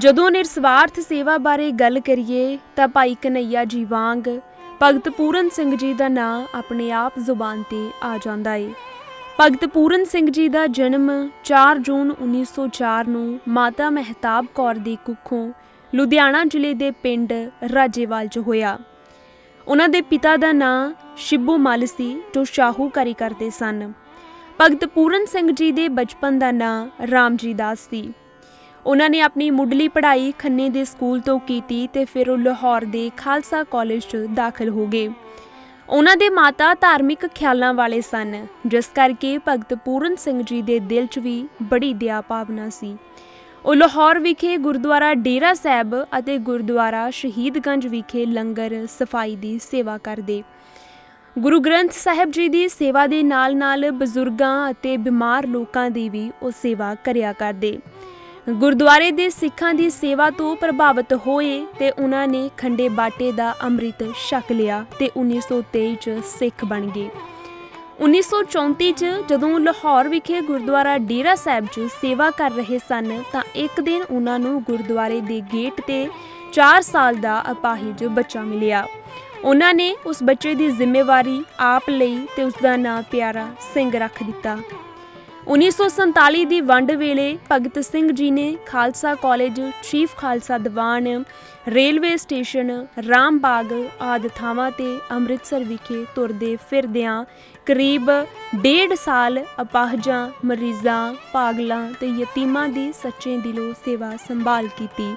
ਜਦੋਂ ਨਿਰਸਵਾਰਥ ਸੇਵਾ ਬਾਰੇ ਗੱਲ ਕਰੀਏ ਤਾਂ ਭਾਈ ਕਨਈਆ ਜੀ ਵਾਂਗ ਭਗਤ ਪੂਰਨ ਸਿੰਘ ਜੀ ਦਾ ਨਾਂ ਆਪਣੇ ਆਪ ਜ਼ੁਬਾਨ ਤੇ ਆ ਜਾਂਦਾ ਏ। ਭਗਤ ਪੂਰਨ ਸਿੰਘ ਜੀ ਦਾ ਜਨਮ 4 ਜੂਨ 1904 ਨੂੰ ਮਾਤਾ ਮਹਿਤਾਬ ਕੌਰ ਦੀ ਕੁੱਖੋਂ ਲੁਧਿਆਣਾ ਜ਼ਿਲ੍ਹੇ ਦੇ ਪਿੰਡ ਰਾਜੇਵਾਲ 'ਚ ਹੋਇਆ। ਉਹਨਾਂ ਦੇ ਪਿਤਾ ਦਾ ਨਾਂ ਸ਼ਿਬੂ ਮੱਲ ਸੀ, ਜੋ ਸ਼ਾਹੂਕਾਰੀ ਕਰਦੇ ਸਨ। ਭਗਤ ਪੂਰਨ ਸਿੰਘ ਜੀ ਦੇ ਬਚਪਨ ਦਾ ਨਾਂ ਰਾਮਜੀ ਦਾਸ ਸੀ। ਉਹਨਾਂ ਨੇ ਆਪਣੀ ਮੁੱਢਲੀ ਪੜ੍ਹਾਈ ਖੰਨੇ ਦੇ ਸਕੂਲ ਤੋਂ ਕੀਤੀ ਤੇ ਫਿਰ ਉਹ ਲਾਹੌਰ ਦੇ ਖਾਲਸਾ ਕਾਲਜ 'ਚ ਦਾਖਲ ਹੋ ਗਏ। ਉਹਨਾਂ ਦੇ ਮਾਤਾ ਧਾਰਮਿਕ ਖਿਆਲਾਂ ਵਾਲੇ ਸਨ, ਜਿਸ ਕਰਕੇ ਭਗਤ ਪੂਰਨ ਸਿੰਘ ਜੀ ਦੇ ਦਿਲ 'ਚ ਵੀ ਬੜੀ ਦਇਆ ਭਾਵਨਾ ਸੀ। ਉਹ ਲਾਹੌਰ ਵਿਖੇ ਗੁਰਦੁਆਰਾ ਡੇਰਾ ਸਾਹਿਬ ਅਤੇ ਗੁਰਦੁਆਰਾ ਸ਼ਹੀਦਗੰਜ ਵਿਖੇ ਲੰਗਰ, ਸਫ਼ਾਈ ਦੀ ਸੇਵਾ ਕਰਦੇ। ਗੁਰੂ ਗ੍ਰੰਥ ਸਾਹਿਬ ਜੀ ਦੀ ਸੇਵਾ ਦੇ ਨਾਲ-ਨਾਲ ਬਜ਼ੁਰਗਾਂ ਅਤੇ ਬਿਮਾਰ ਲੋਕਾਂ ਦੀ ਵੀ ਉਹ ਸੇਵਾ ਕਰਿਆ ਕਰਦੇ। ਗੁਰਦੁਆਰੇ ਦੇ ਸਿੱਖਾਂ ਦੀ ਸੇਵਾ ਤੋਂ ਪ੍ਰਭਾਵਿਤ ਹੋਏ ਤੇ ਉਹਨਾਂ ਨੇ ਖੰਡੇ ਬਾਟੇ ਦਾ ਅੰਮ੍ਰਿਤ ਛਕ ਲਿਆ ਤੇ 1923 ਚ ਸਿੱਖ ਬਣ ਗਏ। 1934 ਚ ਜਦੋਂ ਲਾਹੌਰ ਵਿਖੇ ਗੁਰਦੁਆਰਾ ਡੇਰਾ ਸਾਹਿਬ 'ਚ ਸੇਵਾ ਕਰ ਰਹੇ ਸਨ, ਤਾਂ ਇੱਕ ਦਿਨ ਉਹਨਾਂ ਨੂੰ ਗੁਰਦੁਆਰੇ ਦੇ ਗੇਟ ਤੇ 4 ਸਾਲ ਦਾ ਅਪਾਹਿਜ ਬੱਚਾ ਮਿਲਿਆ। ਉਹਨਾਂ ਨੇ ਉਸ ਬੱਚੇ ਦੀ ਜ਼ਿੰਮੇਵਾਰੀ ਆਪ ਲਈ ਤੇ ਉਸ ਦਾ ਨਾਂ ਪਿਆਰਾ ਸਿੰਘ ਰੱਖ ਦਿੱਤਾ। 1947 ਦੀ ਵੰਡ ਵੇਲੇ ਭਗਤ ਸਿੰਘ ਜੀ ਨੇ Khalsa college, chief Khalsa Diwan, railway station, Rambagh ਆਦਿ ਥਾਵਾਂ ਤੇ ਅੰਮ੍ਰਿਤਸਰ ਵਿਖੇ ਤੁਰਦੇ ਫਿਰਦਿਆਂ ਕਰੀਬ ਡੇਢ ਸਾਲ ਅਪਾਹਜਾਂ, ਮਰੀਜ਼ਾਂ, ਪਾਗਲਾਂ ਤੇ ਯਤੀਮਾਂ ਦੀ ਸੱਚੇ ਦਿਲੋਂ ਸੇਵਾ ਸੰਭਾਲ ਕੀਤੀ।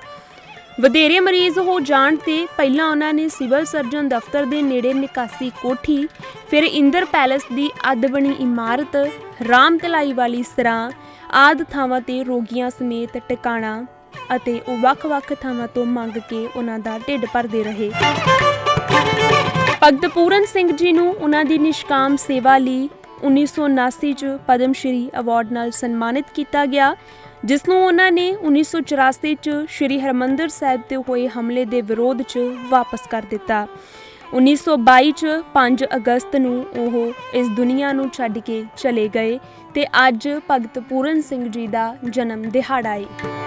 ਵਧੇਰੇ ਮਰੀਜ਼ ਹੋ ਜਾਣ ਤੇ ਪਹਿਲਾਂ ਉਹਨਾਂ ਨੇ ਸਿਵਲ ਸਰਜਨ ਦਫ਼ਤਰ ਦੇ ਨੇੜੇ ਨਿਕਾਸੀ ਕੋਠੀ, ਫਿਰ ਇੰਦਰ ਪੈਲੇਸ ਦੀ ਅੱਧ ਬਣੀ ਇਮਾਰਤ ਰਾਮ ਤਲਾਈ ਵਾਲੀ ਸਰਾਂ, ਆਦ ਥਾਵਾਂ ਤੇ ਰੋਗੀਆਂ ਸਮੇਤ ਟਿਕਾਣਾ ਅਤੇ ਉਹ ਵੱਖ-ਵੱਖ ਥਾਵਾਂ ਤੋਂ ਮੰਗ ਕੇ ਉਹਨਾਂ ਦਾ ਢਿੱਡ ਭਰਦੇ ਰਹੇ। ਭਗਤ ਪੂਰਨ ਸਿੰਘ ਜੀ ਨੂੰ ਉਹਨਾਂ ਦੀ ਨਿਸ਼ਕਾਮ ਸੇਵਾ ਲਈ 1979 ਚ ਪਦਮ ਸ਼੍ਰੀ ਅਵਾਰਡ ਨਾਲ ਸਨਮਾਨਿਤ ਕੀਤਾ ਗਿਆ, ਜਿਸ ਨੂੰ ਉਹਨਾਂ ਨੇ 1984 ਚ ਸ਼੍ਰੀ ਹਰਮੰਦਰ ਸਾਹਿਬ ਤੇ ਹੋਏ ਹਮਲੇ ਦੇ ਵਿਰੋਧ ਚ ਵਾਪਸ ਕਰ ਦਿੱਤਾ। 1922 ਚ 5 ਅਗਸਤ ਨੂੰ ਉਹ ਇਸ ਦੁਨੀਆ ਨੂੰ ਛੱਡ ਕੇ ਚਲੇ ਗਏ ਤੇ ਅੱਜ ਭਗਤ ਪੂਰਨ ਸਿੰਘ ਜੀ ਦਾ ਜਨਮ ਦਿਹਾੜਾ ਹੈ